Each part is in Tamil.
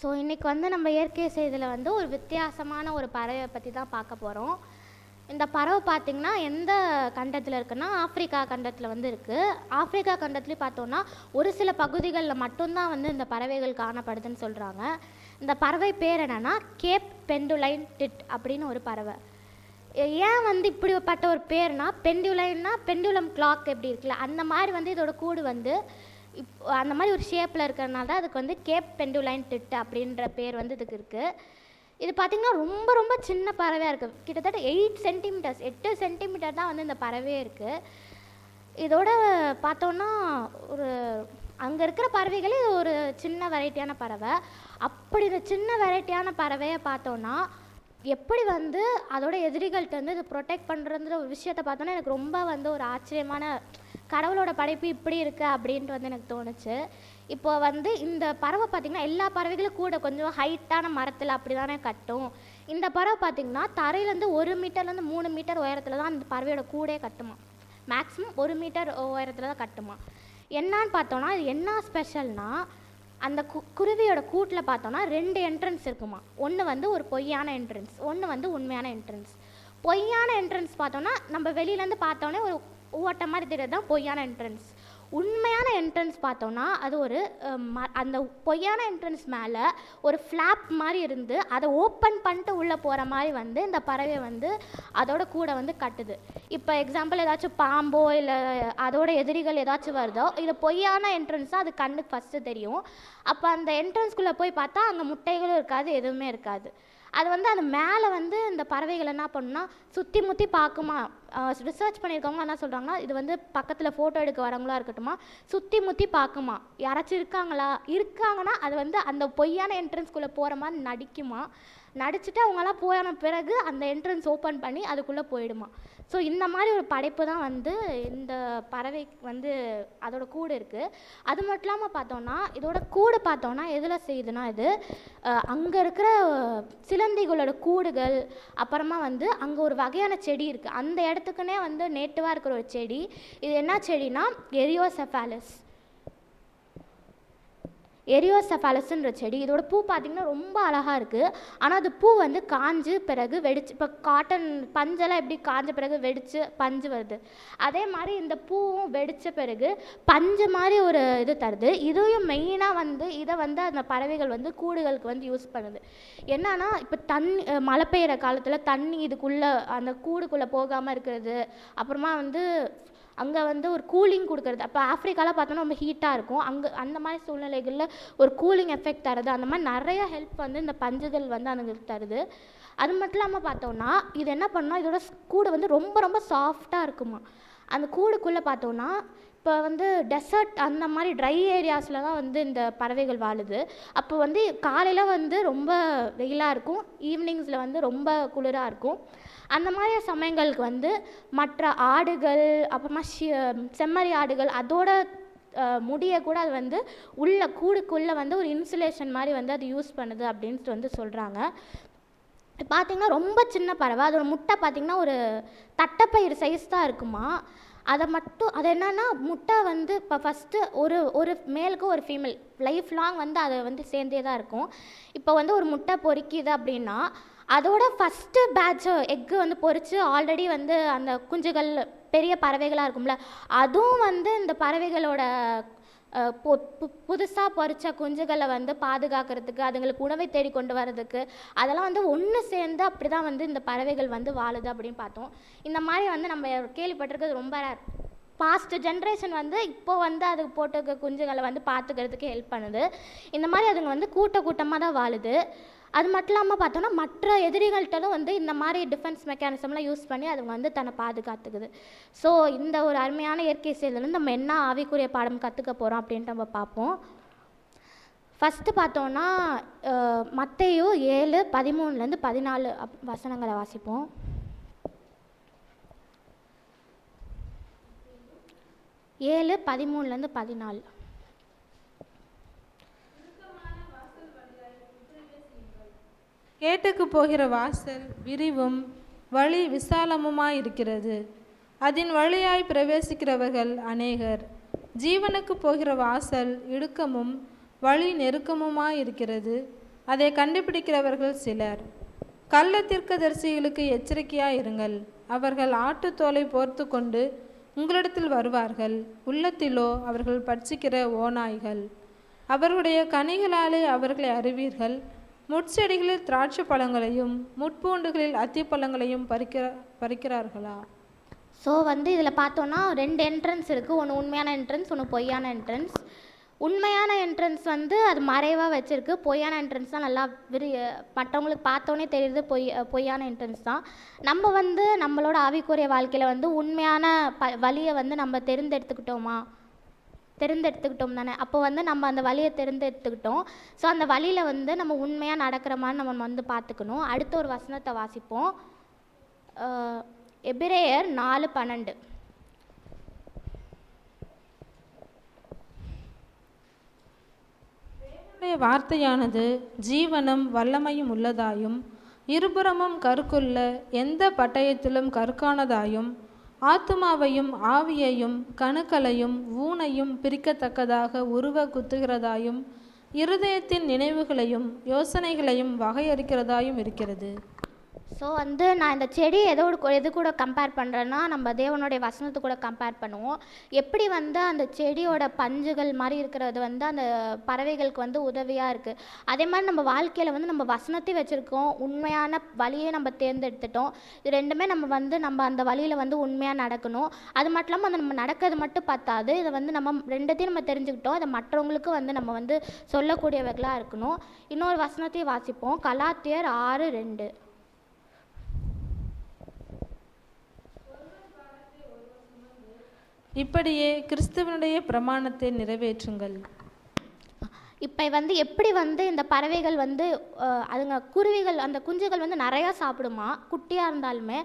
ஸோ இன்றைக்கி வந்து நம்ம இயற்கை செய்தியில் வந்து ஒரு வித்தியாசமான ஒரு பறவையை பற்றி தான் பார்க்க போகிறோம் இந்த பறவை பார்த்திங்கன்னா எந்த கண்டத்தில் இருக்குன்னா ஆப்பிரிக்கா கண்டத்தில் வந்து இருக்குது ஆப்பிரிக்கா கண்டத்துலேயும் பார்த்தோன்னா ஒரு சில பகுதிகளில் மட்டும்தான் வந்து இந்த பறவைகள் காணப்படுதுன்னு சொல்கிறாங்க இந்த பறவை பேர் என்னென்னா கேப் பெண்டுலைன் டிட் அப்படின்னு ஒரு பறவை. ஏன் வந்து இப்படிப்பட்ட ஒரு பேர்னா பெண்டுலைன்னா பெண்டுலம் கிளாக் எப்படி இருக்குல்ல அந்த மாதிரி வந்து இதோட கூடு வந்து இப் அந்த மாதிரி ஒரு ஷேப்பில் இருக்கிறனால தான் அதுக்கு வந்து கேப் பெண்டுலைன் டிட் அப்படின்ற பேர் வந்து இதுக்கு இருக்குது இது பார்த்திங்கன்னா ரொம்ப ரொம்ப சின்ன பறவையாக இருக்குது கிட்டத்தட்ட எயிட் சென்டிமீட்டர்ஸ் எட்டு சென்டிமீட்டர் தான் வந்து இந்த பறவையே இருக்குது இதோட பார்த்தோன்னா ஒரு அங்கே இருக்கிற பறவைகளே இது ஒரு சின்ன வெரைட்டியான பறவை. அப்படி இந்த சின்ன வெரைட்டியான பறவையை பார்த்தோன்னா எப்படி வந்து அதோட எதிரிகள்கிட்ட வந்து இது ப்ரொடெக்ட் பண்ணுறதுன்ற ஒரு விஷயத்தை பார்த்தோன்னா எனக்கு ரொம்ப வந்து ஒரு ஆச்சரியமான கடவுளோட படைப்பு இப்படி இருக்கு அப்படின்ட்டு வந்து எனக்கு தோணுச்சு. இப்போ வந்து இந்த பறவை பார்த்திங்கன்னா எல்லா பறவைகளும் கூட கொஞ்சம் ஹைட்டான மரத்தில் அப்படி தானே கட்டும். இந்த பறவை பார்த்திங்கன்னா தரையிலேருந்து ஒரு மீட்டர்லேருந்து மூணு மீட்டர் உயரத்தில் தான் இந்த பறவையோட கூடே கட்டுமா? மேக்ஸிமம் ஒரு மீட்டர் உயரத்தில் தான் கட்டுமா? என்னன்னு பார்த்தோன்னா இது என்ன ஸ்பெஷல்னா அந்த கு குருவியோட கூட்டில் பார்த்தோன்னா ரெண்டு என்ட்ரன்ஸ் இருக்குமா? ஒன்று வந்து ஒரு பொய்யான என்ட்ரன்ஸ் ஒன்று வந்து உண்மையான என்ட்ரன்ஸ் பொய்யான என்ட்ரன்ஸ் பார்த்தோன்னா நம்ம வெளியிலேருந்து பார்த்தோன்னே ஒரு ஓட்ட மாதிரி தெரியாது தான் பொய்யான என்ட்ரன்ஸ் உண்மையான என்ட்ரன்ஸ் பார்த்தோன்னா அது ஒரு ம- அந்த பொய்யான என்ட்ரன்ஸ் மேலே ஒரு ஃப்ளாப் மாதிரி இருந்து அதை ஓப்பன் பண்ணிட்டு உள்ளே போகிற மாதிரி வந்து இந்த பறவை வந்து அதோட கூட வந்து கட்டுது. இப்போ எக்ஸாம்பிள் ஏதாச்சும் பாம்போ இல்லை அதோட எதிரிகள் ஏதாச்சும் வருதோ இது பொய்யான என்ட்ரன்ஸ் தான் அது கண்ணுக்கு ஃபஸ்ட்டு தெரியும். அப்போ அந்த என்ட்ரன்ஸ்குள்ளே போய் பார்த்தா அங்கே முட்டைகளும் இருக்காது எதுவுமே இருக்காது. அது வந்து அது மேலே வந்து இந்த பறவைகள் என்ன பண்ணுன்னா சுற்றி முற்றி பார்க்குமா ரிசர்ச் பண்ணியிருக்கவங்க என்ன சொல்கிறாங்கன்னா இது வந்து பக்கத்தில் ஃபோட்டோ எடுக்க வரவங்களா இருக்கட்டுமா சுற்றி முற்றி பார்க்குமா யாராச்சும் இருக்காங்களா இருக்காங்கன்னா அது வந்து அந்த பொய்யான என்ட்ரன்ஸ்குள்ளே போகிற மாதிரி நடிக்குமா நடிச்சுட்டு அவங்கெல்லாம் போன பிறகு அந்த என்ட்ரன்ஸ் ஓப்பன் பண்ணி அதுக்குள்ளே போயிடுமா. ஸோ இந்த மாதிரி ஒரு படைப்பு தான் வந்து இந்த பறவை வந்து அதோட கூடு இருக்குது அது மட்டும் இல்லாமல் பார்த்தோன்னா இதோட கூடு பார்த்தோன்னா எதில் செய்யுதுன்னா இது அங்கே இருக்கிற சிலந்திகளோட கூடுகள் அப்புறமா வந்து அங்கே ஒரு வகையான செடி இருக்குது அந்த இடத்துக்குனே வந்து நேட்டிவாக இருக்கிற ஒரு செடி. இது என்ன செடினா எரியோசெஃபாலஸ் எரியோசெஃபாலஸ்ன்ற செடி இதோட பூ பார்த்திங்கன்னா ரொம்ப அழகாக இருக்குது ஆனால் அது பூ வந்து காஞ்சு பிறகு வெடிச்சு இப்போ காட்டன் பஞ்செல்லாம் எப்படி காஞ்ச பிறகு வெடிச்சு பஞ்சு வருது? அதே மாதிரி இந்த பூவும் வெடித்த பிறகு பஞ்சு மாதிரி ஒரு இது தருது. இதையும் மெயினாக வந்து இதை வந்து அந்த பறவைகள் வந்து கூடுகளுக்கு வந்து யூஸ் பண்ணுது. என்னன்னா இப்போ தண்ணி மழை பெய்கிற காலத்தில் தண்ணி இதுக்குள்ளே அந்த கூடுக்குள்ளே போகாமல் இருக்கிறது. அப்புறமா வந்து அங்கே வந்து ஒரு கூலிங் கொடுக்கறது. அப்போ ஆஃப்ரிக்காவில் பார்த்தோன்னா ரொம்ப ஹீட்டாக இருக்கும். அங்கே அந்த மாதிரி சூழ்நிலைகளில் ஒரு கூலிங் எஃபெக்ட் தருது. அந்த மாதிரி நிறைய ஹெல்ப் வந்து இந்த பஞ்சுகள் வந்து அதுங்களுக்கு தருது. அது மட்டும் இல்லாமல் பார்த்தோன்னா இது என்ன பண்ணால் இதோட கூடு வந்து ரொம்ப ரொம்ப சாஃப்டாக இருக்குமா? அந்த கூடுக்குள்ளே பார்த்தோன்னா இப்போ வந்து டெசர்ட் அந்த மாதிரி ட்ரை ஏரியாஸில் தான் வந்து இந்த பறவைகள் வாழுது. அப்போ வந்து காலையில் வந்து ரொம்ப வெயிலாக இருக்கும். ஈவினிங்ஸில் வந்து ரொம்ப குளிராக இருக்கும். அந்த மாதிரி சமயங்களுக்கு வந்து மற்ற ஆடுகள் அப்புறமா ஷி- செம்மறி ஆடுகள் அதோட முடியை கூட அது வந்து உள்ள கூடுக்குள்ளே வந்து ஒரு இன்சுலேஷன் மாதிரி வந்து அது யூஸ் பண்ணுது அப்படின்ட்டு வந்து சொல்கிறாங்க பார்த்தீங்கன்னா ரொம்ப சின்ன பறவை. அதோட முட்டை பார்த்திங்கன்னா ஒரு தட்டைப்பயிறு சைஸ் தான் இருக்குமா. அதை மட்டும் அது என்னன்னா முட்டை வந்து இப்போ ஃபஸ்ட்டு ஒரு ஒரு மேலுக்கு ஒரு ஃபீமேல் லைஃப் லாங் வந்து அதை வந்து சேர்ந்தே தான் இருக்கும். இப்போ வந்து ஒரு முட்டை பொரிக்குது அப்படின்னா அதோட ஃபஸ்ட்டு பேட்ச் எக்கு வந்து பொறித்து ஆல்ரெடி வந்து அந்த குஞ்சுகள் பெரிய பறவைகளாக இருக்கும்ல அதுவும் வந்து இந்த பறவைகளோட பொ பு புதுசாக பொரிச்ச குஞ்சுகளை வந்து பாதுகாக்கிறதுக்கு அதுங்களுக்கு உணவை தேடி கொண்டு வர்றதுக்கு அதெல்லாம் வந்து ஒன்று சேர்ந்து அப்படி தான் வந்து இந்த பறவைகள் வந்து வாழுது அப்படின்னு பார்த்தோம். இந்த மாதிரி வந்து நம்ம கேள்விப்பட்டிருக்கிறது ரொம்ப ரேர் பாஸ்ட் ஜென்ரேஷன் வந்து இப்போ வந்து அது போட்டுக்க குஞ்சுகளை வந்து பார்த்துக்கிறதுக்கு ஹெல்ப் பண்ணுது. இந்த மாதிரி அதுங்க வந்து கூட்ட கூட்டமாக தான் வாழுது. அது மட்டும் இல்லாமல் பார்த்தோன்னா மற்ற எதிரிகள்கிட்டலும் வந்து இந்த மாதிரி டிஃபென்ஸ் மெக்கானிசம்லாம் யூஸ் பண்ணி அதுங்க வந்து தன்னை பாதுகாத்துக்குது. ஸோ இந்த ஒரு அருமையான இயற்கை செயலேருந்து நம்ம என்ன ஆவிக்குரிய பாடம் கற்றுக்க போகிறோம் அப்படின்ட்டு நம்ம பார்ப்போம். ஃபஸ்ட்டு பார்த்தோன்னா அஹ், ஏழு பதிமூணுலேருந்து பதினாலு அப் வசனங்களை வாசிப்போம். ஏழு பதிமூணுலேருந்து பதினாலு. கேட்டுக்கு போகிற வாசல் விரிவும் வழி விசாலமுமாய் இருக்கிறது அதன் வழியாய் பிரவேசிக்கிறவர்கள் அநேகர். ஜீவனுக்கு போகிற வாசல் இடுக்கமும் வழி நெருக்கமுமாய் இருக்கிறது அதை கண்டுபிடிக்கிறவர்கள் சிலர். கள்ள தீர்க்கதரிசிகளுக்கு எச்சரிக்கையாய் இருங்கள் அவர்கள் ஆட்டுத்தோலை போர்த்து கொண்டு உங்களிடத்தில் வருவார்கள். உள்ளத்திலோ அவர்கள் பட்சிக்கிற ஓநாய்கள். அவர்களுடைய கனிகளாலே அவர்களை அறிவீர்கள். முட்செடிகளில் திராட்சை பழங்களையும் முட்பூண்டுகளில் அத்திப்பழங்களையும் பறிக்கிற பறிக்கிறார்களா? ஸோ வந்து இதில் பார்த்தோன்னா ரெண்டு என்ட்ரன்ஸ் இருக்குது ஒன்று உண்மையான என்ட்ரன்ஸ் ஒன்று பொய்யான என்ட்ரன்ஸ் உண்மையான என்ட்ரன்ஸ் வந்து அது மறைவாக வச்சுருக்கு. பொய்யான என்ட்ரன்ஸ் தான் நல்லா விரி மற்றவங்களுக்கு பார்த்தோன்னே தெரியுது. பொய் பொய்யான என்ட்ரன்ஸ் தான். நம்ம வந்து நம்மளோட ஆவிக்குரிய வாழ்க்கையில் வந்து உண்மையான ப வழியை வந்து நம்ம தெரிந்தெடுத்துக்கிட்டோமா? தெரிந்தெடுத்துக்கிட்டோம் தானே? அப்போ வந்து நம்ம அந்த வழியை தெரிந்தெடுத்துக்கிட்டோம். ஸோ அந்த வழியில் வந்து நம்ம உண்மையாக நடக்கிற மாதிரி நம்ம வந்து பார்த்துக்கணும். அடுத்த ஒரு வசனத்தை வாசிப்போம். எபிரேயர் நாலு பன்னெண்டு. வார்த்தையானது ஜீவனும் வல்லமையும் உள்ளதாயும் இருபுறமும் கருக்குள்ள எந்த பட்டயத்திலும் கருக்கானதாயும் ஆத்துமாவையும் ஆவியையும் கணுக்களையும் ஊனையும் பிரிக்கத்தக்கதாக உருவ குத்துகிறதாயும் இருதயத்தின் நினைவுகளையும் யோசனைகளையும் வகையறுக்கிறதாயும் இருக்கிறது. ஸோ வந்து நான் இந்த செடி எதோடு எது கூட கம்பேர் பண்ணுறேன்னா நம்ம தேவனுடைய வசனத்து கூட கம்பேர் பண்ணுவோம். எப்படி வந்து அந்த செடியோட பஞ்சுகள் மாதிரி இருக்கிறது வந்து அந்த பறவைகளுக்கு வந்து உதவியாக இருக்குது அதே மாதிரி நம்ம வாழ்க்கையில் வந்து நம்ம வசனத்தையும் வச்சுருக்கோம். உண்மையான வழியை நம்ம தேர்ந்தெடுத்துட்டோம். இது ரெண்டுமே நம்ம வந்து நம்ம அந்த வழியில் வந்து உண்மையாக நடக்கணும். அது மட்டும் இல்லாமல் அந்த நம்ம நடக்கிறது மட்டும் பத்தாது. இதை வந்து நம்ம ரெண்டத்தையும் நம்ம தெரிஞ்சுக்கிட்டோம். அதை மற்றவங்களுக்கும் வந்து நம்ம வந்து சொல்லக்கூடியவர்களாக இருக்கணும். இன்னொரு வசனத்தையும் வாசிப்போம். கலாத்தியர் ஆறு ரெண்டு. இப்படியே கிறிஸ்துவனுடைய பிரமாணத்தை நிறைவேற்றுங்கள். இப்போ வந்து எப்படி வந்து இந்த பறவைகள் வந்து அதுங்க குருவிகள் அந்த குஞ்சுகள் வந்து நிறையா சாப்பிடுமா? குட்டியாக இருந்தாலுமே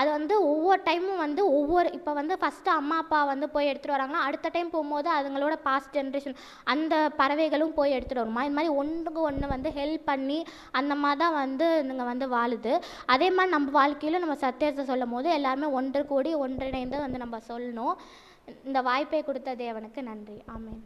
அது வந்து ஒவ்வொரு டைமும் வந்து ஒவ்வொரு இப்போ வந்து ஃபஸ்ட்டு அம்மா அப்பா வந்து போய் எடுத்துகிட்டு வராங்கன்னா அடுத்த டைம் போகும்போது அதுங்களோட பாஸ்ட் ஜென்ரேஷன் அந்த பறவைகளும் போய் எடுத்துகிட்டு வருமா? இது மாதிரி ஒன்றுக்கு ஒன்று வந்து ஹெல்ப் பண்ணி அந்த மாதிரி தான் வந்து இதுங்க வந்து வாழுது. அதே மாதிரி நம்ம வாழ்க்கையிலும் நம்ம சத்தியத்தை சொல்லும் போது எல்லாருமே ஒன்று கூடி ஒன்றிணைந்து வந்து நம்ம சொல்லணும். இந்த வாய்ப்பை கொடுத்த தேவனுக்கு நன்றி. ஆமேன்.